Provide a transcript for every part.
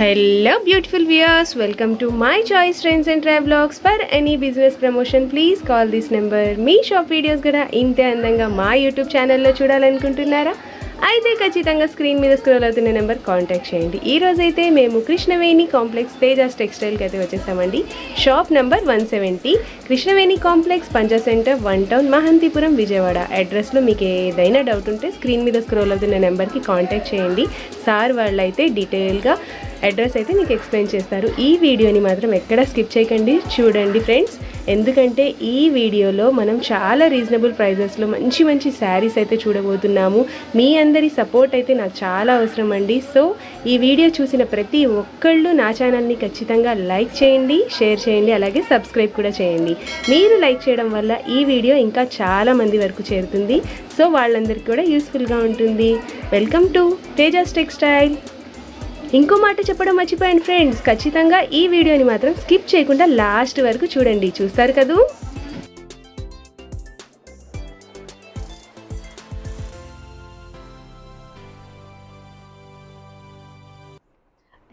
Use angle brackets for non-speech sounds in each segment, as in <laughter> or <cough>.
Hello beautiful viewers welcome to my choice trends and travelogues. For any business promotion please call this number me shop videos కూడా ఇంతే అందంగా మా YouTube ఛానల్లో చూడాలనుకుంటున్నారా? అయితే ఖచ్చితంగా screen మీద స్క్రోల్ అవుతున్న నెంబర్ కాంటాక్ట్ చేయండి. ఈ రోజైతే మేము కృష్ణవేణి కాంప్లెక్స్ తేజాస్ టెక్స్టైల్కి అయితే వచ్చేసామండి. Shop number one seventy Krishnaveni complex Panja centre one town Mahantipuram Vijayawada. అడ్రస్లో మీకు ఏదైనా డౌట్ ఉంటే స్క్రీన్ మీద స్క్రోల్ అవుతున్న నెంబర్కి కాంటాక్ట్ చేయండి. సార్ వాళ్ళు అయితే డీటెయిల్గా అడ్రస్ అయితే మీకు ఎక్స్ప్లెయిన్ చేస్తారు. ఈ వీడియోని మాత్రం ఎక్కడ స్కిప్ చేయకండి. చూడండి ఫ్రెండ్స్. ఎందుకంటే ఈ వీడియోలో మనం చాలా రీజనబుల్ ప్రైజెస్లో మంచి మంచి శారీస్ అయితే చూడబోతున్నాము. మీ అందరి సపోర్ట్ అయితే నాకు చాలా అవసరం అండి. సో ఈ వీడియో చూసిన ప్రతి ఒక్కళ్ళు నా ఛానల్ని ఖచ్చితంగా లైక్ చేయండి షేర్ చేయండి అలాగే సబ్స్క్రైబ్ కూడా చేయండి. మీరు లైక్ చేయడం వల్ల ఈ వీడియో ఇంకా చాలా మంది వరకు చేరుతుంది. సో వాళ్ళందరికీ కూడా యూస్ఫుల్గా ఉంటుంది. Welcome to Tejas textile. ఇంకో మాట చెప్పడం మర్చిపోయాను ఫ్రెండ్స్ ఖచ్చితంగా ఈ వీడియోని మాత్రం స్కిప్ చేయకుండా లాస్ట్ వరకు చూడండి. చూస్తారు కదూ?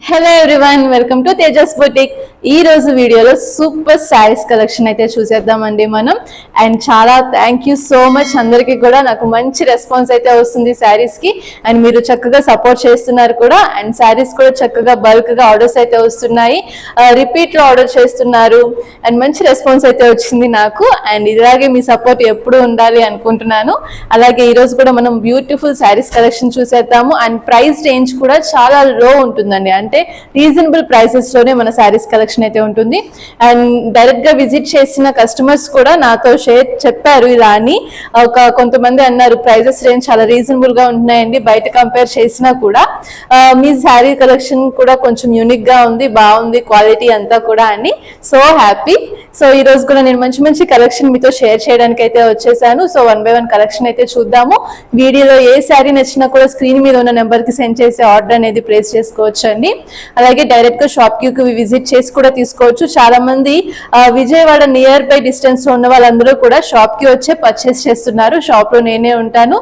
Hello everyone welcome to Tejas boutique ఈ రోజు వీడియోలో సూపర్ శారీస్ కలెక్షన్ అయితే చూసేద్దామండి మనం. అండ్ చాలా థ్యాంక్ యూ సో మచ్ అందరికీ కూడా. నాకు మంచి రెస్పాన్స్ అయితే వస్తుంది శారీస్కి అండ్ మీరు చక్కగా సపోర్ట్ చేస్తున్నారు కూడా. అండ్ శారీస్ కూడా చక్కగా బల్క్గా ఆర్డర్స్ అయితే వస్తున్నాయి. రిపీట్లో ఆర్డర్ చేస్తున్నారు. అండ్ మంచి రెస్పాన్స్ అయితే వచ్చింది నాకు. అండ్ ఇలాగే మీ సపోర్ట్ ఎప్పుడు ఉండాలి అనుకుంటున్నాను. అలాగే ఈ రోజు కూడా మనం బ్యూటిఫుల్ శారీస్ కలెక్షన్ చూసేద్దాము. అండ్ ప్రైస్ రేంజ్ కూడా చాలా లో ఉంటుందండి. అంటే రీజనబుల్ ప్రైసెస్లోనే మన శారీస్ కలెక్షన్ అయితే ఉంటుంది. అండ్ డైరెక్ట్గా విజిట్ చేసిన కస్టమర్స్ కూడా నాతో షేర్ చెప్పారు ఇలా అని. ఒక కొంతమంది అన్నారు ప్రైజెస్ రేంజ్ చాలా రీజనబుల్గా ఉంటున్నాయండి బయట కంపేర్ చేసినా కూడా. మీ శారీ కలెక్షన్ కూడా కొంచెం యూనిక్గా ఉంది బాగుంది క్వాలిటీ అంతా కూడా అని. సో హ్యాపీ సో ఈ రోజు కూడా నేను మంచి మంచి కలెక్షన్ మీతో షేర్ చేయడానికి అయితే వచ్చేసాను. So one by one collection అయితే చూద్దాము. వీడియోలో ఏ శారీ నచ్చినా కూడా స్క్రీన్ మీద ఉన్న నెంబర్కి సెండ్ చేసి ఆర్డర్ అనేది ప్లేస్ చేసుకోవచ్చు అండి అలాగే డైరెక్ట్గా షాప్కి విజిట్ చేసి కూడా తీసుకోవచ్చు. చాలా మంది విజయవాడ నియర్ బై డిస్టెన్స్లో ఉన్న వాళ్ళందరూ కూడా షాప్కి వచ్చే పర్చేస్ చేస్తున్నారు. షాప్లో నేనే ఉంటాను.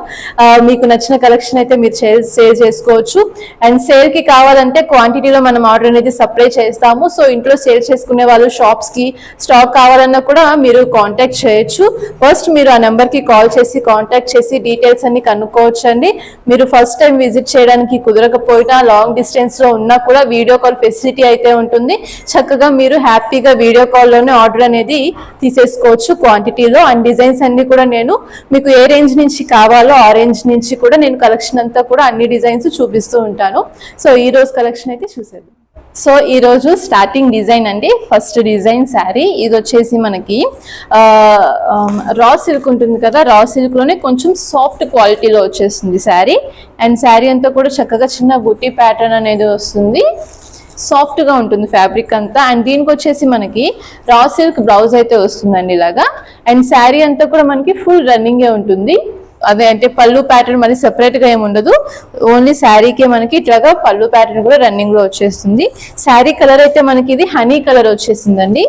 మీకు నచ్చిన కలెక్షన్ అయితే మీరు సేల్ చేసుకోవచ్చు. అండ్ సేల్కి కావాలంటే క్వాంటిటీలో మనం ఆర్డర్ అనేది సప్లై చేస్తాము. సో ఇంట్లో సేల్ చేసుకునే వాళ్ళు షాప్స్కి స్టాక్ కావాలన్నా కూడా మీరు కాంటాక్ట్ చేయొచ్చు. ఫస్ట్ మీరు ఆ నెంబర్కి కాల్ చేసి కాంటాక్ట్ చేసి డీటెయిల్స్ అన్ని కనుక్కోవచ్చు అండి మీరు ఫస్ట్ టైం విజిట్ చేయడానికి కుదరకపోయినా లాంగ్ డిస్టెన్స్లో ఉన్నా కూడా వీడియో కాల్ ఫెసిలిటీ అయితే ఉంటుంది. చక్కగా మీరు హ్యాపీగా వీడియో కాల్లోనే ఆర్డర్ అనేది తీసేసుకోవచ్చు క్వాంటిటీలో. అండ్ డిజైన్స్ అన్ని కూడా నేను మీకు ఏ రేంజ్ నుంచి కావాలో ఆ రేంజ్ నుంచి కూడా నేను కలెక్షన్ అంతా కూడా అన్ని డిజైన్స్ చూపిస్తూ ఉంటాను. సో ఈ రోజు కలెక్షన్ అయితే చూసేది సో ఈరోజు స్టార్టింగ్ డిజైన్ అండి. ఫస్ట్ డిజైన్ శారీ ఇది వచ్చేసి మనకి రా సిల్క్ ఉంటుంది కదా రా సిల్క్లోనే కొంచెం సాఫ్ట్ క్వాలిటీలో వచ్చేస్తుంది శారీ అండ్ శారీ అంతా కూడా చక్కగా చిన్న బుట్టి ప్యాటర్న్ అనేది వస్తుంది. సాఫ్ట్గా ఉంటుంది ఫ్యాబ్రిక్ అంతా. అండ్ దీనికి వచ్చేసి మనకి రా సిల్క్ బ్లౌజ్ అయితే వస్తుందండి ఇలాగా. అండ్ శారీ అంతా కూడా మనకి ఫుల్ రన్నింగే ఉంటుంది. అదే అంటే పళ్ళు ప్యాటర్న్ మరి సెపరేట్గా ఏమి ఉండదు. ఓన్లీ శారీకే మనకి ఇట్లాగా పళ్ళు ప్యాటర్న్ కూడా రన్నింగ్లో వచ్చేస్తుంది. శారీ కలర్ అయితే మనకి ఇది హనీ కలర్ వచ్చేసిందండి.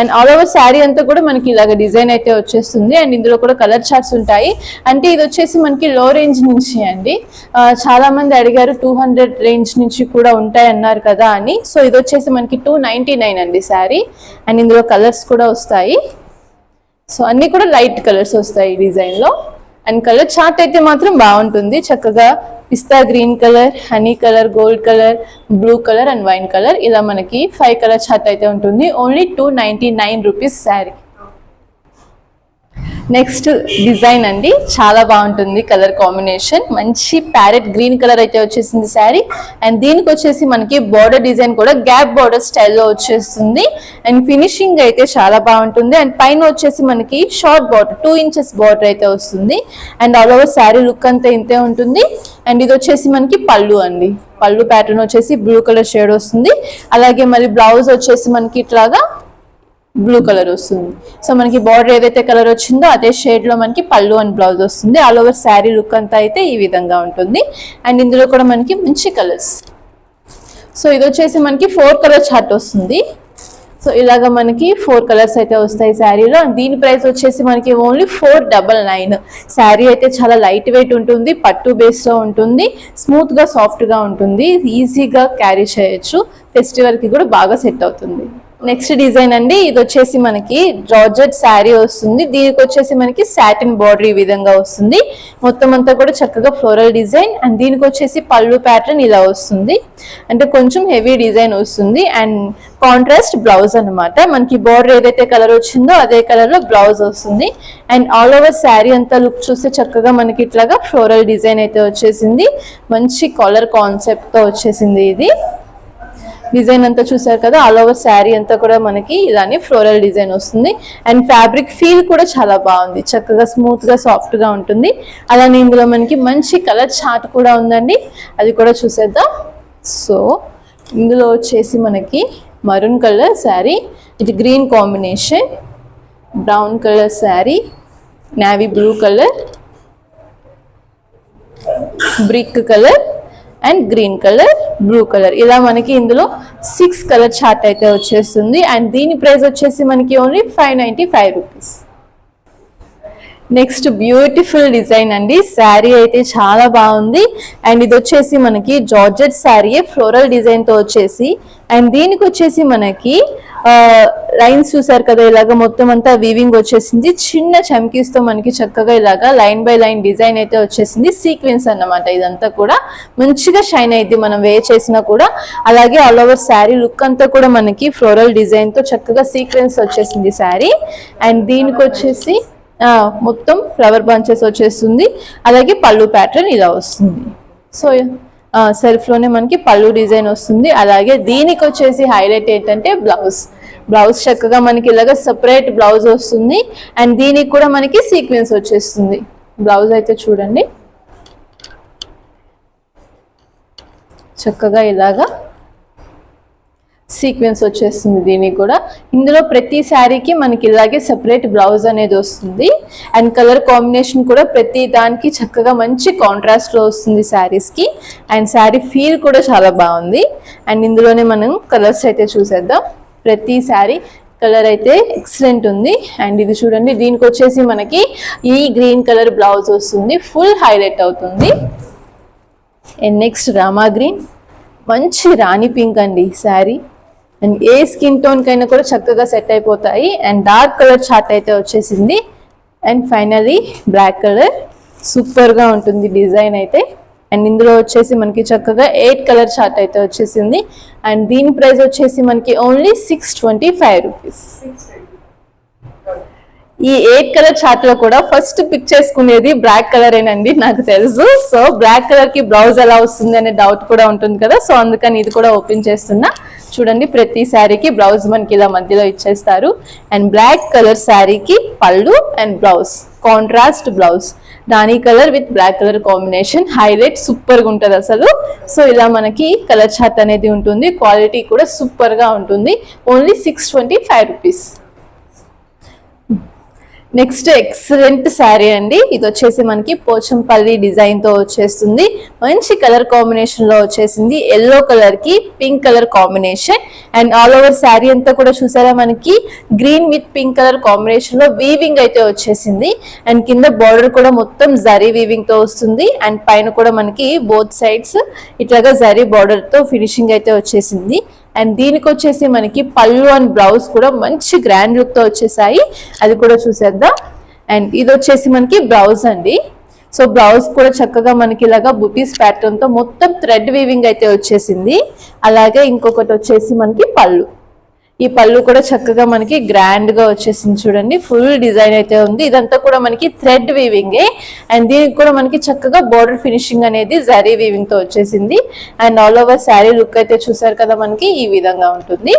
అండ్ ఆల్ ఓవర్ శారీ అంతా కూడా మనకి ఇలాగ డిజైన్ అయితే వచ్చేస్తుంది. అండ్ ఇందులో కూడా కలర్ చార్ట్స్ ఉంటాయి. అంటే ఇది వచ్చేసి మనకి లో రేంజ్ నుంచి అండి. చాలా మంది అడిగారు టూ హండ్రెడ్ రేంజ్ నుంచి కూడా ఉంటాయి అన్నారు కదా అని. సో ఇది వచ్చేసి మనకి టూ నైన్ అండి శారీ అండ్ ఇందులో కలర్స్ కూడా వస్తాయి. సో అన్ని కూడా లైట్ కలర్స్ వస్తాయి ఈ డిజైన్లో. అండ్ కలర్ చార్ట్ అయితే మాత్రం బాగుంటుంది. చక్కగా pista green colour honey colour gold colour blue colour and wine colour ఇలా మనకి ఫైవ్ కలర్ చార్ట్ అయితే ఉంటుంది. Only two ninety nine rupees sari next design అండి. చాలా బాగుంటుంది కలర్ కాంబినేషన్. మంచి ప్యారెట్ గ్రీన్ కలర్ అయితే వచ్చేసింది శారీ. అండ్ దీనికి వచ్చేసి మనకి బార్డర్ డిజైన్ కూడా గ్యాప్ బార్డర్ స్టైల్లో వచ్చేస్తుంది. అండ్ ఫినిషింగ్ అయితే చాలా బాగుంటుంది. అండ్ పైన వచ్చేసి మనకి short border two inches border అయితే వస్తుంది. And all over sari look అంతా ఇంతే ఉంటుంది. అండ్ ఇది వచ్చేసి మనకి పళ్ళు అండి. పళ్ళు ప్యాటర్న్ వచ్చేసి బ్లూ కలర్ షేడ్ వస్తుంది. అలాగే మరి బ్లౌజ్ వచ్చేసి మనకి ఇట్లాగా బ్లూ కలర్ వస్తుంది. సో మనకి బార్డర్ ఏదైతే కలర్ వచ్చిందో అదే షేడ్లో మనకి పళ్ళు అండ్ బ్లౌజ్ వస్తుంది. ఆల్ ఓవర్ శారీ లుక్ అంతా అయితే ఈ విధంగా ఉంటుంది. అండ్ ఇందులో కూడా మనకి మంచి కలర్స్ సో ఇది వచ్చేసి మనకి ఫోర్ కలర్ చార్ట్ వస్తుంది. సో ఇలాగ మనకి ఫోర్ కలర్స్ అయితే వస్తాయి శారీలో అండ్ దీని ప్రైస్ వచ్చేసి మనకి only four double nine sari అయితే చాలా లైట్ వెయిట్ ఉంటుంది పట్టు బేస్లో ఉంటుంది స్మూత్గా సాఫ్ట్గా ఉంటుంది ఈజీగా క్యారీ చేయొచ్చు. ఫెస్టివల్కి కూడా బాగా సెట్ అవుతుంది. నెక్స్ట్ డిజైన్ అండి ఇది వచ్చేసి మనకి జార్జెట్ శారీ వస్తుంది. దీనికి వచ్చేసి మనకి సాటిన్ బార్డర్ ఈ విధంగా వస్తుంది. మొత్తం అంతా కూడా చక్కగా ఫ్లోరల్ డిజైన్ అండ్ దీనికి వచ్చేసి పళ్ళు ప్యాటర్న్ ఇలా వస్తుంది. అంటే కొంచెం హెవీ డిజైన్ వస్తుంది అండ్ కాంట్రాస్ట్ బ్లౌజ్ అనమాట మనకి బార్డర్ ఏదైతే కలర్ వచ్చిందో అదే కలర్లో బ్లౌజ్ వస్తుంది. అండ్ ఆల్ ఓవర్ శారీ అంతా లుక్ చూస్తే చక్కగా మనకి ఇట్లాగా ఫ్లోరల్ డిజైన్ అయితే వచ్చేసింది. మంచి కలర్ కాన్సెప్ట్తో వచ్చేసింది ఇది. డిజైన్ అంతా చూసారు కదా ఆల్ ఓవర్ శారీ అంతా కూడా మనకి ఇలానే ఫ్లోరల్ డిజైన్ వస్తుంది. అండ్ ఫ్యాబ్రిక్ ఫీల్ కూడా చాలా బాగుంది. చక్కగా స్మూత్గా సాఫ్ట్గా ఉంటుంది. అలానే ఇందులో మనకి మంచి కలర్ చార్ట్ కూడా ఉందండి. అది కూడా చూసేద్దాం. సో ఇందులో వచ్చేసి మనకి మరూన్ కలర్ శారీ ఇది green combination brown colour sari navy blue colour brick colour and green colour blue colour. ఇలా మనకి ఇందులో సిక్స్ కలర్ చార్ట్ అయితే వచ్చేస్తుంది. అండ్ దీని ప్రైస్ వచ్చేసి మనకి only five ninety five rupees. Next beautiful design అండి. శారీ అయితే చాలా బాగుంది. అండ్ ఇది వచ్చేసి మనకి జార్జెట్ శారీ ఫ్లోరల్ డిజైన్తో వచ్చేసి. అండ్ దీనికి వచ్చేసి మనకి లైన్స్ చూసారు కదా ఇలాగ మొత్తం అంతా వీవింగ్ వచ్చేసింది. చిన్న చమ్కీస్తో మనకి చక్కగా ఇలాగా లైన్ బై లైన్ డిజైన్ అయితే వచ్చేసింది. సీక్వెన్స్ అన్నమాట ఇదంతా కూడా. మంచిగా షైన్ అయింది మనం వే చేసినా కూడా. అలాగే ఆల్ ఓవర్ శారీ లుక్ అంతా కూడా మనకి ఫ్లోరల్ డిజైన్తో చక్కగా సీక్వెన్స్ వచ్చేసింది శారీ. అండ్ దీనికి వచ్చేసి మొత్తం ఫ్లవర్ బంచెస్ వచ్చేస్తుంది. అలాగే పళ్ళు ప్యాటర్న్ ఇలా వస్తుంది. సో సెల్ఫ్లోనే మనకి పళ్ళు డిజైన్ వస్తుంది. అలాగే దీనికి వచ్చేసి హైలైట్ ఏంటంటే బ్లౌజ్ బ్లౌజ్ చక్కగా మనకి ఇలాగ సపరేట్ బ్లౌజ్ వస్తుంది. అండ్ దీనికి కూడా మనకి సీక్వెన్స్ వచ్చేస్తుంది. బ్లౌజ్ అయితే చూడండి. చక్కగా ఇలాగా సీక్వెన్స్ వచ్చేస్తుంది దీనికి కూడా. ఇందులో ప్రతి శారీకి మనకి ఇలాగే సెపరేట్ బ్లౌజ్ అనేది వస్తుంది. అండ్ కలర్ కాంబినేషన్ కూడా ప్రతి దానికి చక్కగా మంచి కాంట్రాస్ట్లో వస్తుంది శారీస్కి. అండ్ శారీ ఫీల్ కూడా చాలా బాగుంది. అండ్ ఇందులోనే మనం కలర్స్ అయితే చూసేద్దాం. ప్రతి శారీ కలర్ అయితే ఎక్సలెంట్ ఉంది. అండ్ ఇది చూడండి దీనికి వచ్చేసి మనకి ఈ గ్రీన్ కలర్ బ్లౌజ్ వస్తుంది. ఫుల్ హైలైట్ అవుతుంది. అండ్ నెక్స్ట్ రామా గ్రీన్ మంచి రాణి పింక్ అండి శారీ. అండ్ ఏ స్కిన్ టోన్ కైనా కూడా చక్కగా సెట్ అయిపోతాయి. అండ్ డార్క్ కలర్ చార్ట్ అయితే వచ్చేసింది. And finally black colour. సూపర్గా ఉంటుంది డిజైన్ అయితే. అండ్ ఇందులో వచ్చేసి మనకి చక్కగా ఎయిట్ కలర్ చార్ట్ అయితే వచ్చేసింది. అండ్ దీని ప్రైస్ వచ్చేసి మనకి only six twenty five rupees. ఈ ఎయిట్ కలర్ చార్ట్లో కూడా ఫస్ట్ పిక్ చేసుకునేది బ్లాక్ కలర్ ఏనండి నాకు తెలుసు. సో బ్లాక్ కలర్కి బ్లౌజ్ ఎలా వస్తుంది అనే డౌట్ కూడా ఉంటుంది కదా. సో అందుకని ఇది కూడా ఓపెన్ చేస్తున్నా. చూడండి ప్రతి శారీకి బ్లౌజ్ మనకి ఇలా మధ్యలో ఇచ్చేస్తారు. అండ్ బ్లాక్ కలర్ శారీకి పళ్ళు and blouse contrast blouse rani colour with black colour combination highlight సూపర్గా ఉంటుంది అసలు. సో ఇలా మనకి కలర్ చార్ట్ అనేది ఉంటుంది. క్వాలిటీ కూడా సూపర్గా ఉంటుంది. Only six twenty five rupees next excellent sari అండి. ఇది వచ్చేసి మనకి పోచంపల్లి డిజైన్తో వచ్చేస్తుంది. మంచి కలర్ కాంబినేషన్లో వచ్చేసింది. ఎల్లో కలర్కి pink colour combination and all over sari అంతా కూడా చూసారా మనకి? గ్రీన్ విత్ పింక్ కలర్ కాంబినేషన్లో వీవింగ్ అయితే వచ్చేసింది. అండ్ కింద బార్డర్ కూడా మొత్తం జరీ వీవింగ్తో వస్తుంది. అండ్ పైన కూడా మనకి బోత్ సైడ్స్ ఇట్లాగా జరీ బార్డర్తో ఫినిషింగ్ అయితే వచ్చేసింది. అండ్ దీనికి వచ్చేసి మనకి పళ్ళు అండ్ బ్లౌజ్ కూడా మంచి గ్రాండ్ లుక్తో వచ్చేసాయి. అది కూడా చూసేద్దాం. అండ్ ఇది వచ్చేసి మనకి బ్లౌజ్ అండి. సో బ్లౌజ్ కూడా చక్కగా మనకి ఇలాగా బుటీస్ ప్యాటర్న్తో మొత్తం థ్రెడ్ వీవింగ్ అయితే వచ్చేసింది. అలాగే ఇంకొకటి వచ్చేసి మనకి పళ్ళు. ఈ పళ్ళు కూడా చక్కగా మనకి గ్రాండ్గా వచ్చేసింది చూడండి. ఫుల్ డిజైన్ అయితే ఉంది. ఇదంతా కూడా మనకి థ్రెడ్ వీవింగ్ అండ్ దీనికి కూడా మనకి చక్కగా బోర్డర్ ఫినిషింగ్ అనేది జరీ వీవింగ్తో వచ్చేసింది. And all over sari look అయితే చూసారు కదా మనకి ఈ విధంగా ఉంటుంది.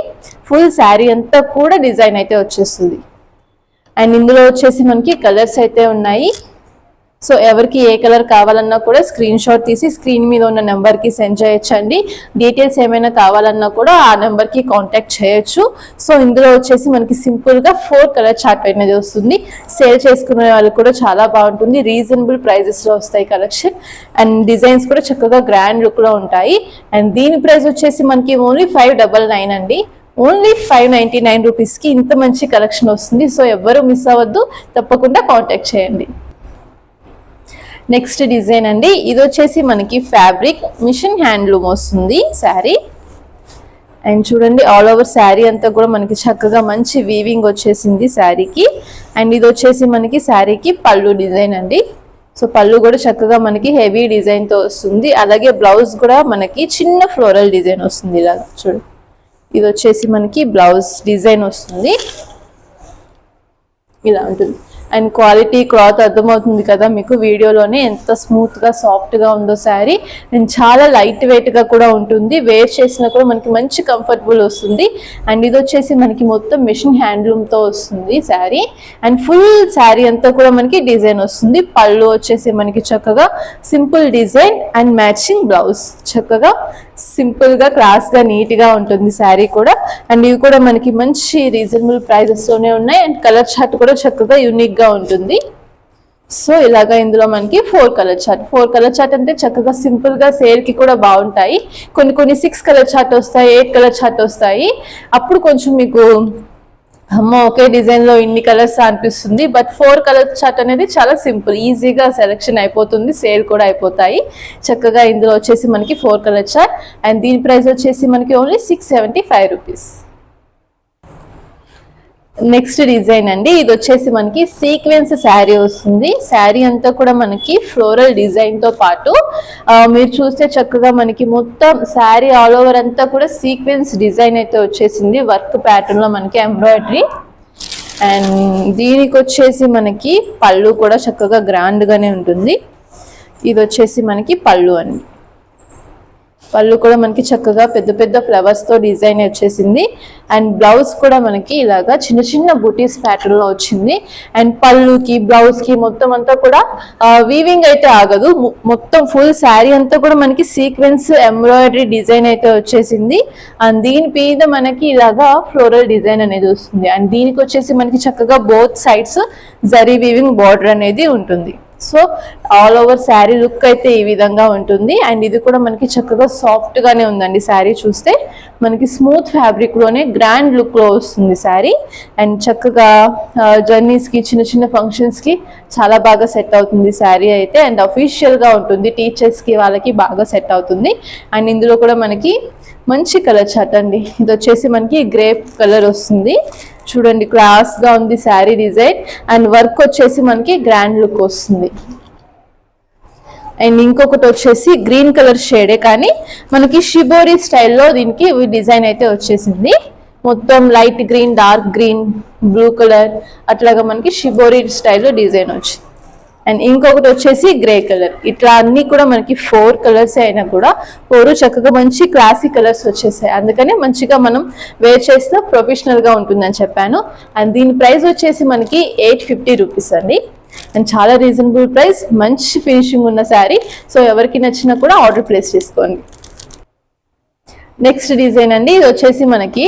ఫుల్ శారీ అంతా కూడా డిజైన్ అయితే వచ్చేస్తుంది. అండ్ ఇందులో వచ్చేసి మనకి కలర్స్ అయితే ఉన్నాయి. సో ఎవరికి ఏ కలర్ కావాలన్నా కూడా స్క్రీన్ షాట్ తీసి స్క్రీన్ మీద ఉన్న నెంబర్కి సెండ్ చేయొచ్చండి. డీటెయిల్స్ ఏమైనా కావాలన్నా కూడా ఆ నెంబర్కి కాంటాక్ట్ చేయొచ్చు. సో ఇందులో వచ్చేసి మనకి సింపుల్గా ఫోర్ కలర్ చార్ట్ అనేది వస్తుంది సేల్ చేసుకునే వాళ్ళకి కూడా చాలా బాగుంటుంది. రీజనబుల్ ప్రైజెస్లో వస్తాయి కలెక్షన్ అండ్ డిజైన్స్ కూడా చక్కగా గ్రాండ్ లుక్లో ఉంటాయి. అండ్ దీని ప్రైస్ వచ్చేసి మనకి ఓన్లీ ఫైవ్ డబల్ నైన్ అండి. ఓన్లీ ఫైవ్ నైంటీ నైన్ రూపీస్కి ఇంత మంచి కలెక్షన్ వస్తుంది. సో ఎవ్వరూ మిస్ అవ్వద్దు. తప్పకుండా కాంటాక్ట్ చేయండి. నెక్స్ట్ డిజైన్ అండి. ఇది వచ్చేసి మనకి ఫ్యాబ్రిక్ మిషన్ హ్యాండ్లూమ్ వస్తుంది శారీ. అండ్ చూడండి ఆల్ ఓవర్ శారీ అంతా కూడా మనకి చక్కగా మంచి వీవింగ్ వచ్చేసింది శారీకి. అండ్ ఇది వచ్చేసి మనకి శారీకి పళ్ళు డిజైన్ అండి. సో పళ్ళు కూడా చక్కగా మనకి హెవీ డిజైన్తో వస్తుంది. అలాగే బ్లౌజ్ కూడా మనకి చిన్న ఫ్లోరల్ డిజైన్ వస్తుంది ఇలా చూడు. ఇది వచ్చేసి మనకి బ్లౌజ్ డిజైన్ వస్తుంది. ఇలా ఉంటుంది. అండ్ క్వాలిటీ క్లాత్ అర్థమవుతుంది కదా మీకు వీడియోలోనే ఎంత స్మూత్గా సాఫ్ట్గా ఉందో శారీ. అండ్ చాలా లైట్ వెయిట్గా కూడా ఉంటుంది. వేర్ చేసినా కూడా మనకి మంచి కంఫర్టబుల్ వస్తుంది. అండ్ ఇది వచ్చేసి మనకి మొత్తం మిషన్ హ్యాండ్లూమ్తో వస్తుంది శారీ. అండ్ ఫుల్ శారీ అంతా కూడా మనకి డిజైన్ వస్తుంది. పళ్ళు వచ్చేసి మనకి చక్కగా simple design and matching blouse చక్కగా. సింపుల్గా నీట్గా గా నీట్గా ఉంటుంది శారీ కూడా. అండ్ ఇవి కూడా మనకి మంచి రీజనబుల్ ప్రైజెస్తోనే ఉన్నాయి. అండ్ కలర్ చార్ట్ కూడా చక్కగా యూనిక్గా ఉంటుంది. సో ఇలాగా ఇందులో మనకి four colour chart four colour chart అంటే చక్కగా సింపుల్గా సేల్కి కూడా బాగుంటాయి. కొన్ని కొన్ని సిక్స్ కలర్ చార్ట్ వస్తాయి ఎయిట్ కలర్ చార్ట్ వస్తాయి. అప్పుడు కొంచెం మీకు అమ్మ ఒకే డిజైన్లో ఇన్ని కలర్స్ అనిపిస్తుంది. బట్ ఫోర్ కలర్ చార్ట్ అనేది చాలా సింపుల్ ఈజీగా సెలెక్షన్ అయిపోతుంది సేల్ కూడా అయిపోతాయి. చక్కగా ఇందులో వచ్చేసి మనకి ఫోర్ కలర్ చార్ట్ అండ్ దీని ప్రైస్ వచ్చేసి మనకి only six seventy five rupees next design అండి. ఇది వచ్చేసి మనకి సీక్వెన్స్ శారీ వస్తుంది. శారీ అంతా కూడా మనకి ఫ్లోరల్ డిజైన్తో పాటు మీరు చూస్తే చక్కగా మనకి మొత్తం శారీ ఆల్ ఓవర్ అంతా కూడా సీక్వెన్స్ డిజైన్ అయితే వచ్చేసింది. వర్క్ ప్యాటర్న్లో మనకి ఎంబ్రాయిడరీ. అండ్ దీనికి వచ్చేసి మనకి పళ్ళు కూడా చక్కగా గ్రాండ్ గానే ఉంటుంది. ఇది వచ్చేసి మనకి పళ్ళు అండి. పళ్ళు కూడా మనకి చక్కగా పెద్ద పెద్ద ఫ్లవర్స్తో డిజైన్ వచ్చేసింది. అండ్ బ్లౌజ్ కూడా మనకి ఇలాగా చిన్న చిన్న బుటీస్ ప్యాటర్న్లో వచ్చింది. అండ్ పళ్ళుకి బ్లౌజ్కి మొత్తం అంతా కూడా వీవింగ్ అయితే ఆగదు. మొత్తం ఫుల్ శారీ అంతా కూడా మనకి సీక్వెన్స్ ఎంబ్రాయిడరీ డిజైన్ అయితే వచ్చేసింది. అండ్ దీని మీద మనకి ఇలాగా ఫ్లోరల్ డిజైన్ అనేది వస్తుంది. అండ్ దీనికి వచ్చేసి మనకి చక్కగా both sides zari weaving border అనేది ఉంటుంది. So all over sari look అయితే ఈ విధంగా ఉంటుంది. అండ్ ఇది కూడా మనకి చక్కగా సాఫ్ట్గానే ఉందండి శారీ చూస్తే. మనకి స్మూత్ ఫ్యాబ్రిక్లోనే గ్రాండ్ లుక్లో వస్తుంది శారీ. అండ్ చక్కగా జర్నీస్కి చిన్న చిన్న ఫంక్షన్స్కి చాలా బాగా సెట్ అవుతుంది శారీ అయితే. అండ్ అఫీషియల్గా ఉంటుంది. టీచర్స్కి వాళ్ళకి బాగా సెట్ అవుతుంది. అండ్ ఇందులో కూడా మనకి మంచి కలర్ చాట్ అండి. ఇది వచ్చేసి మనకి గ్రేప్ కలర్ వస్తుంది. చూడండి క్లాస్గా ఉంది శారీ డిజైన్. అండ్ వర్క్ వచ్చేసి మనకి గ్రాండ్ లుక్ వస్తుంది. అండ్ ఇంకొకటి వచ్చేసి గ్రీన్ కలర్ షేడే కానీ మనకి షిబోరి స్టైల్లో దీనికి డిజైన్ అయితే వచ్చేసింది. మొత్తం light green dark green blue colour అట్లాగా మనకి షిబోరి స్టైల్లో డిజైన్ వచ్చింది. అండ్ ఇంకొకటి వచ్చేసి గ్రే కలర్ ఇట్లా అన్ని కూడా మనకి ఫోర్ కలర్స్ అయినా కూడా ఫోర్ చక్కగా మంచి క్లాసిక్ కలర్స్ వచ్చేసాయి. అందుకనే మంచిగా మనం వేర్ చేసిన ప్రొఫెషనల్గా ఉంటుందని చెప్పాను. అండ్ దీని ప్రైస్ వచ్చేసి మనకి ఎయిట్ ఫిఫ్టీ రూపీస్ అండి. అండ్ చాలా రీజనబుల్ ప్రైస్ మంచి ఫినిషింగ్ ఉన్న శారీ సో ఎవరికి నచ్చినా కూడా ఆర్డర్ ప్లేస్ చేసుకోండి. నెక్స్ట్ డిజైన్ అండి. ఇది వచ్చేసి మనకి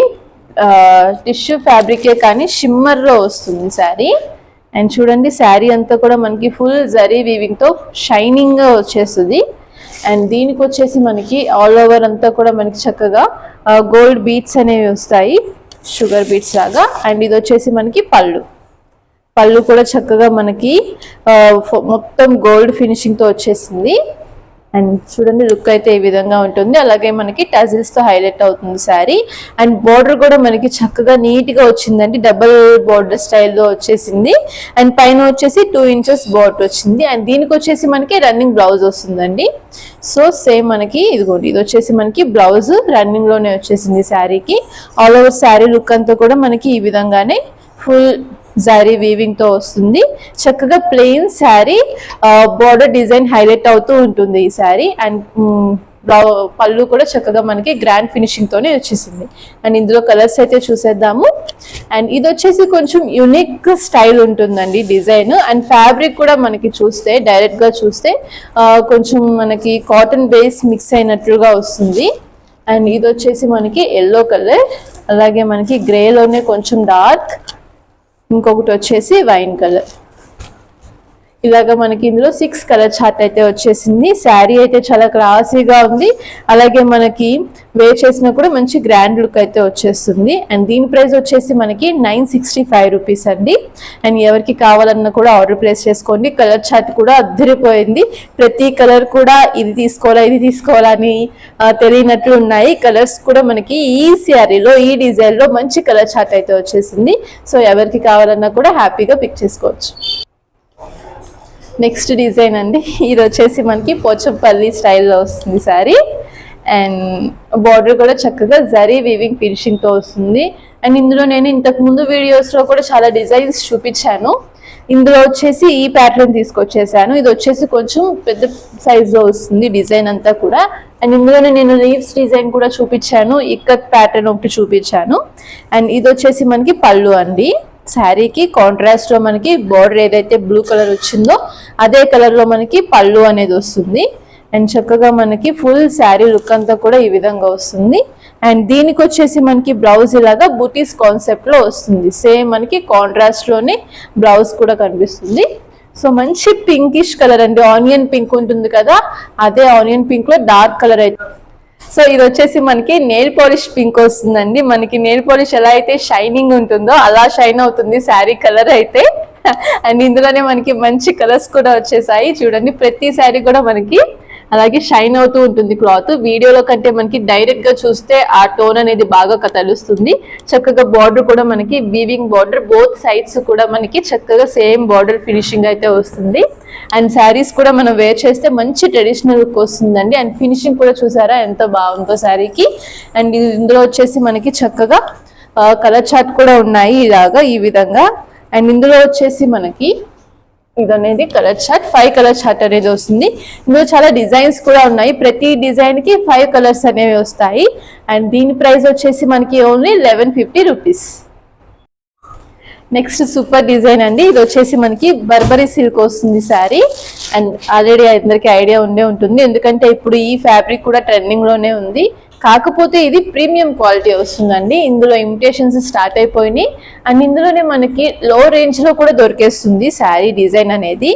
టిష్యూ ఫ్యాబ్రికే కానీ షిమ్మర్లో వస్తుంది శారీ అండ్ చూడండి శారీ అంతా కూడా మనకి ఫుల్ జరీ వీవింగ్తో షైనింగ్గా వచ్చేస్తుంది. అండ్ దీనికి వచ్చేసి మనకి ఆల్ ఓవర్ అంతా కూడా మనకి చక్కగా గోల్డ్ బీట్స్ అనేవి వస్తాయి. షుగర్ బీట్స్ లాగా. అండ్ ఇది వచ్చేసి మనకి పళ్ళు. పళ్ళు కూడా చక్కగా మనకి మొత్తం గోల్డ్ ఫినిషింగ్తో వచ్చేసింది అండ్ చూడండి లుక్ అయితే ఈ విధంగా ఉంటుంది. అలాగే మనకి టజిల్స్తో హైలైట్ అవుతుంది శారీ. అండ్ బోర్డర్ కూడా మనకి చక్కగా నీట్గా వచ్చిందండి డబల్ బోర్డర్ స్టైల్లో వచ్చేసింది. అండ్ పైన వచ్చేసి టూ ఇంచెస్ బార్డర్ వచ్చింది. అండ్ దీనికి వచ్చేసి మనకి రన్నింగ్ బ్లౌజ్ వస్తుందండి. సో సేమ్ మనకి ఇదిగోండి ఇది వచ్చేసి మనకి బ్లౌజ్ రన్నింగ్లోనే వచ్చేసింది శారీకి. ఆల్ ఓవర్ శారీ లుక్ అంతా కూడా మనకి ఈ విధంగానే ఫుల్ జారీ వీవింగ్తో వస్తుంది. చక్కగా plain sari border design highlight అవుతూ ఉంటుంది ఈ శారీ. అండ్ పళ్ళు కూడా చక్కగా మనకి గ్రాండ్ ఫినిషింగ్ తోనే వచ్చేసింది. అండ్ ఇందులో కలర్స్ అయితే చూసేద్దాము. అండ్ ఇది వచ్చేసి కొంచెం యునిక్ స్టైల్ ఉంటుందండి డిజైన్ అండ్ ఫ్యాబ్రిక్ కూడా మనకి చూస్తే డైరెక్ట్గా చూస్తే కొంచెం మనకి కాటన్ బేస్ మిక్స్ అయినట్లుగా వస్తుంది. అండ్ ఇది వచ్చేసి మనకి ఎల్లో కలర్ అలాగే మనకి గ్రేలోనే కొంచెం డార్క్ ఇంకొకటి వచ్చేసి వైన్ కలర్. ఇలాగ మనకి ఇందులో సిక్స్ కలర్ చార్ట్ అయితే వచ్చేసింది. శారీ అయితే చాలా క్లాసీగా ఉంది. అలాగే మనకి వేర్ చేసినా కూడా మంచి గ్రాండ్ లుక్ అయితే వచ్చేస్తుంది. అండ్ దీని ప్రైస్ వచ్చేసి మనకి నైన్ సిక్స్టీ ఫైవ్ రూపీస్ అండి. అండ్ ఎవరికి కావాలన్నా కూడా ఆర్డర్ ప్లేస్ చేసుకోండి. కలర్ చార్ట్ కూడా అద్దరిపోయింది. ప్రతి కలర్ కూడా ఇది తీసుకోవాలా ఇది తీసుకోవాలా అని తెలియనట్లు ఉన్నాయి. కలర్స్ కూడా మనకి ఈ శారీలో ఈ డిజైన్లో మంచి కలర్ చార్ట్ అయితే వచ్చేసింది. సో ఎవరికి కావాలన్నా కూడా హ్యాపీగా పిక్ చేసుకోవచ్చు. నెక్స్ట్ డిజైన్ అండి. ఇది వచ్చేసి మనకి పోచంపల్లి స్టైల్లో వస్తుంది సారీ అండ్ బార్డర్ కూడా చక్కగా జరీ వీవింగ్ ఫినిషింగ్తో వస్తుంది. అండ్ ఇందులో నేను ఇంతకు ముందు కూడా చాలా డిజైన్స్ చూపించాను. ఇందులో వచ్చేసి ఈ ప్యాటర్న్ తీసుకొచ్చేసాను. ఇది వచ్చేసి కొంచెం పెద్ద సైజులో వస్తుంది డిజైన్ అంతా కూడా. అండ్ ఇందులోనే నేను లీవ్స్ డిజైన్ కూడా చూపించాను. ఇక్కత్ ప్యాటర్న్ ఒకటి చూపించాను. అండ్ ఇది వచ్చేసి మనకి పళ్ళు అండి. శారీకి కాంట్రాస్ట్లో మనకి బోర్డర్ ఏదైతే బ్లూ కలర్ వచ్చిందో అదే కలర్లో మనకి పళ్ళు అనేది వస్తుంది. అండ్ చక్కగా మనకి ఫుల్ శారీ లుక్ అంతా కూడా ఈ విధంగా వస్తుంది. అండ్ దీనికి వచ్చేసి మనకి బ్లౌజ్ ఇలాగా బుటీస్ కాన్సెప్ట్లో వస్తుంది. సేమ్ మనకి కాంట్రాస్ట్లోనే బ్లౌజ్ కూడా కనిపిస్తుంది. సో మంచి పింకిష్ కలర్ అండి. ఆనియన్ పింక్ ఉంటుంది కదా అదే ఆనియన్ పింక్లో డార్క్ కలర్ అయితే సో ఇది వచ్చేసి మనకి నెయిల్ పాలిష్ పింక్ వస్తుందండి. మనకి నెయిల్ పాలిష్ ఎలా అయితే షైనింగ్ ఉంటుందో అలా షైన్ అవుతుంది శారీ కలర్ అయితే. <laughs> అండ్ ఇందులోనే మనకి మంచి కలర్స్ కూడా వచ్చేసాయి. చూడండి ప్రతి శారీ కూడా మనకి అలాగే షైన్ అవుతూ ఉంటుంది క్లాత్. వీడియోలో కంటే మనకి డైరెక్ట్గా చూస్తే ఆ టోన్ అనేది బాగా తెలుస్తుంది చక్కగా బార్డర్ కూడా మనకి వీవింగ్ బార్డర్ బోత్ సైడ్స్ కూడా మనకి చక్కగా సేమ్ బార్డర్ ఫినిషింగ్ అయితే వస్తుంది. అండ్ శారీస్ కూడా మనం వేర్ చేస్తే మంచి ట్రెడిషనల్ లుక్ వస్తుందండి. అండ్ ఫినిషింగ్ కూడా చూసారా ఎంత బాగుందో శారీకి అండ్ ఇందులో వచ్చేసి మనకి చక్కగా కలర్ చార్ట్ కూడా ఉన్నాయి ఇలాగా ఈ విధంగా. అండ్ ఇందులో వచ్చేసి మనకి ఇది అనేది colour chart five colour chart అనేది వస్తుంది. ఇందులో చాలా డిజైన్స్ కూడా ఉన్నాయి. ప్రతి డిజైన్కి ఫైవ్ కలర్స్ అనేవి వస్తాయి. అండ్ దీని ప్రైస్ వచ్చేసి మనకి only eleven fifty rupees next super design అండి. ఇది వచ్చేసి మనకి బర్బరీ సిల్క్ వస్తుంది శారీ అండ్ ఆల్రెడీ అందరికి ఐడియా ఉండే ఉంటుంది. ఎందుకంటే ఇప్పుడు ఈ ఫ్యాబ్రిక్ కూడా ట్రెండింగ్లోనే ఉంది. కాకపోతే ఇది ప్రీమియం క్వాలిటీ వస్తుందండి. ఇందులో ఇమిటేషన్స్ స్టార్ట్ అయిపోయినాయి. అండ్ ఇందులోనే మనకి లో రేంజ్లో కూడా దొరికేస్తుంది శారీ డిజైన్ అనేది.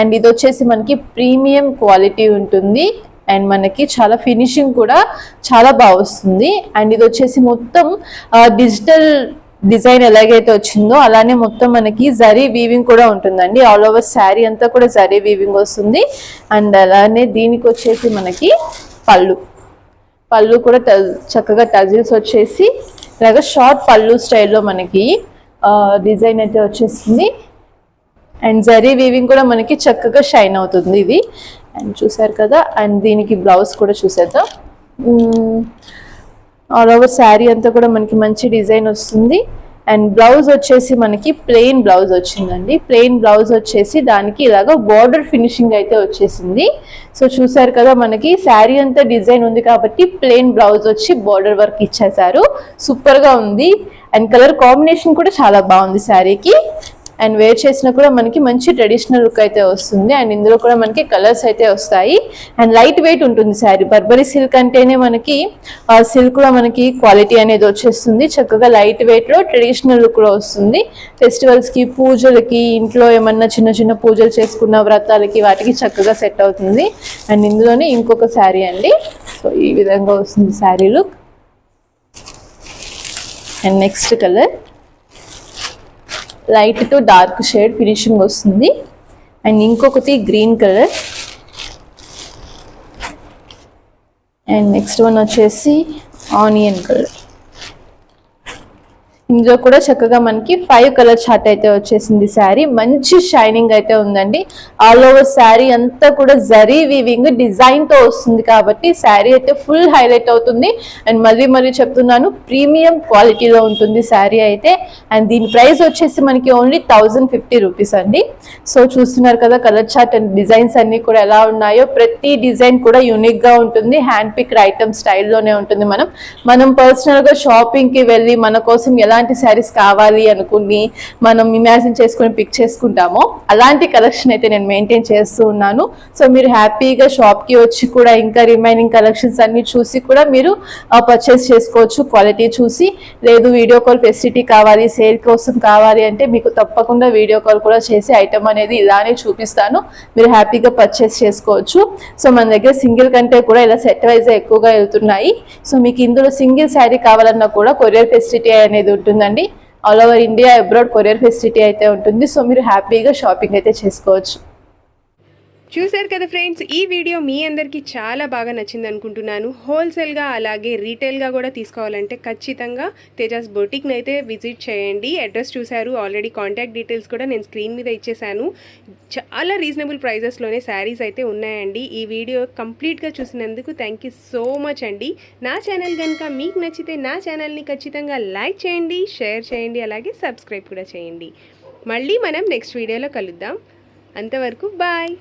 అండ్ ఇది వచ్చేసి మనకి ప్రీమియం క్వాలిటీ ఉంటుంది. అండ్ మనకి చాలా ఫినిషింగ్ కూడా చాలా బాగా వస్తుంది. అండ్ ఇది వచ్చేసి మొత్తం డిజిటల్ డిజైన్ ఎలాగైతే వచ్చిందో అలానే మొత్తం మనకి జరీ వీవింగ్ కూడా ఉంటుందండి. ఆల్ ఓవర్ శారీ అంతా కూడా జరీ వీవింగ్ వస్తుంది. అండ్ అలానే దీనికి వచ్చేసి మనకి పళ్ళు. పళ్ళు కూడా ట- చక్కగా టజిల్స్ వచ్చేసి ఇలాగ షార్ట్ పళ్ళు స్టైల్లో మనకి డిజైన్ అయితే వచ్చేసింది అండ్ జరీ వీవింగ్ కూడా మనకి చక్కగా షైన్ అవుతుంది ఇది. అండ్ చూసారు కదా అండ్ దీనికి బ్లౌజ్ కూడా చూసేద్దాం. ఆల్ ఓవర్ శారీ అంతా కూడా మనకి మంచి డిజైన్ వస్తుంది. అండ్ బ్లౌజ్ వచ్చేసి మనకి ప్లెయిన్ బ్లౌజ్ వచ్చిందండి. ప్లెయిన్ బ్లౌజ్ వచ్చేసి దానికి ఇలాగ బార్డర్ ఫినిషింగ్ అయితే వచ్చేసింది. సో చూసారు కదా మనకి శారీ అంతా డిజైన్ ఉంది కాబట్టి ప్లెయిన్ బ్లౌజ్ వచ్చి బార్డర్ వర్క్ ఇచ్చేసారు సూపర్గా ఉంది. అండ్ కలర్ కాంబినేషన్ కూడా చాలా బాగుంది శారీకి అండ్ వేర్ చేసినా కూడా మనకి మంచి ట్రెడిషనల్ లుక్ అయితే వస్తుంది. అండ్ ఇందులో కూడా మనకి కలర్స్ అయితే వస్తాయి. అండ్ లైట్ వెయిట్ ఉంటుంది శారీ బర్బరీ సిల్క్ అంటేనే మనకి సిల్క్లో మనకి క్వాలిటీ అనేది వచ్చేస్తుంది. చక్కగా లైట్ వెయిట్లో ట్రెడిషనల్ లుక్లో వస్తుంది. ఫెస్టివల్స్కి పూజలకి ఇంట్లో ఏమన్నా చిన్న చిన్న పూజలు చేసుకున్న వ్రతాలకి వాటికి చక్కగా సెట్ అవుతుంది. అండ్ ఇందులోనే ఇంకొక శారీ అండి. సో ఈ విధంగా వస్తుంది sari look and next colour light to dark shade finishing వస్తుంది. అండ్ ఇంకొకటి green colour. And next one వచ్చేసి ఆనియన్ కలర్. ఇందులో కూడా చక్కగా మనకి ఫైవ్ కలర్ చార్ట్ అయితే వచ్చేసింది శారీ. మంచి షైనింగ్ అయితే ఉందండి. ఆల్ ఓవర్ శారీ అంతా కూడా జరీ వీవింగ్ డిజైన్తో వస్తుంది కాబట్టి శారీ అయితే ఫుల్ హైలైట్ అవుతుంది. అండ్ మళ్ళీ మళ్ళీ చెప్తున్నాను ప్రీమియం క్వాలిటీలో ఉంటుంది శారీ అయితే. అండ్ దీని ప్రైస్ వచ్చేసి మనకి ఓన్లీ థౌజండ్ ఫిఫ్టీ రూపీస్ అండి. సో చూస్తున్నారు కదా కలర్ చార్ట్ అండ్ డిజైన్స్ అన్ని కూడా ఎలా ఉన్నాయో. ప్రతి డిజైన్ కూడా యూనిక్గా ఉంటుంది. హ్యాండ్ పిక్డ్ ఐటమ్ స్టైల్లోనే ఉంటుంది మనం. మనం పర్సనల్గా షాపింగ్కి వెళ్ళి మన కోసం ఎలా ఎలాంటి శారీస్ కావాలి అనుకుని మనం ఇమాజిన్ చేసుకొని పిక్ చేసుకుంటామో అలాంటి కలెక్షన్ అయితే నేను మెయింటైన్ చేస్తూ ఉన్నాను. సో మీరు హ్యాపీగా షాప్కి వచ్చి కూడా ఇంకా రిమైనింగ్ కలెక్షన్స్ అన్ని చూసి కూడా మీరు పర్చేస్ చేసుకోవచ్చు. క్వాలిటీ చూసి లేదు వీడియో కాల్ ఫెసిలిటీ కావాలి సేల్ కోసం కావాలి అంటే మీకు తప్పకుండా వీడియో కాల్ కూడా చేసి ఐటమ్ అనేది ఇలానే చూపిస్తాను. మీరు హ్యాపీగా పర్చేస్ చేసుకోవచ్చు. సో మన దగ్గర సింగిల్ కంటే కూడా ఇలా సెట్ వైజ్ ఎక్కువగా వెళ్తున్నాయి. సో మీకు ఇందులో సింగిల్ శారీ కావాలన్నా కూడా కొరియర్ ఫెసిలిటీ అనేది ఉంటుందండి. All over India abroad courier facility అయితే ఉంటుంది. సో మీరు హ్యాపీగా షాపింగ్ అయితే చేసుకోవచ్చు. చూశారు కదా ఫ్రెండ్స్ ఈ వీడియో మీ అందరికీ చాలా బాగా నచ్చింది అనుకుంటున్నాను. హోల్సేల్గా అలాగే రీటైల్గా కూడా తీసుకోవాలంటే ఖచ్చితంగా తేజాస్ బొటిక్ని అయితే విజిట్ చేయండి. అడ్రస్ చూశారు ఆల్రెడీ కాంటాక్ట్ డీటెయిల్స్ కూడా నేను స్క్రీన్ మీద ఇచ్చేసాను చాలా రీజనబుల్ ప్రైజెస్లోనే శారీస్ అయితే ఉన్నాయండి. ఈ వీడియో కంప్లీట్గా చూసినందుకు థ్యాంక్ యూ సో మచ్ అండి. నా ఛానల్ కనుక మీకు నచ్చితే నా ఛానల్ని ఖచ్చితంగా లైక్ చేయండి షేర్ చేయండి అలాగే సబ్స్క్రైబ్ కూడా చేయండి. మళ్ళీ మనం నెక్స్ట్ వీడియోలో కలుద్దాం. అంతవరకు బాయ్.